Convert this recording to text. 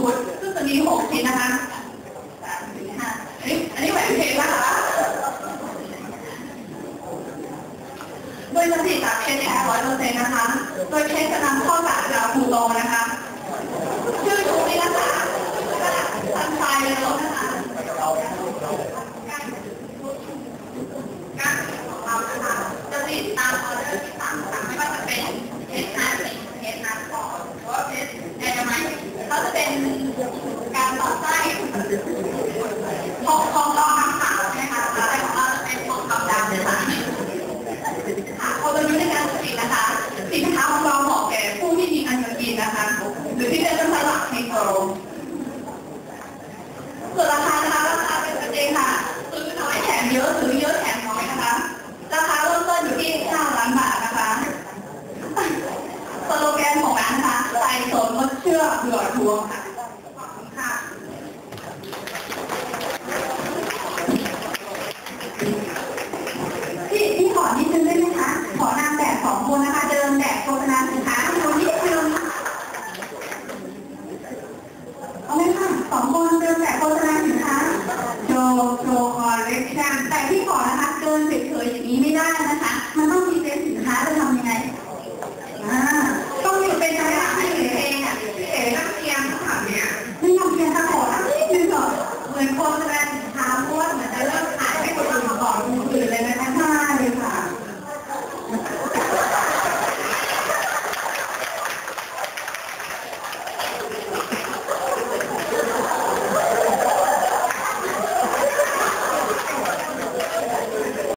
ชุดซึ่งจะมีหกชิ้นนะคะสามสี่ห้าอันนี้อันนี้แหวนเพลงป่ะคะโดยสถิติจากเพชรแท้ร้อยเปอร์เซ็นต์นะคะ โดยเพชรจะนำข้อสารจากภูโตนะคะ ชื่อชุดนี้นะคะกระดาษซันไฟแล้วนะคะการของเรานะคะจะติดตาม อเผื่อทวงที่ที่ขอนิดนึงได้ไหมคะ ขอนางแบบสองคนนะคะ Bye.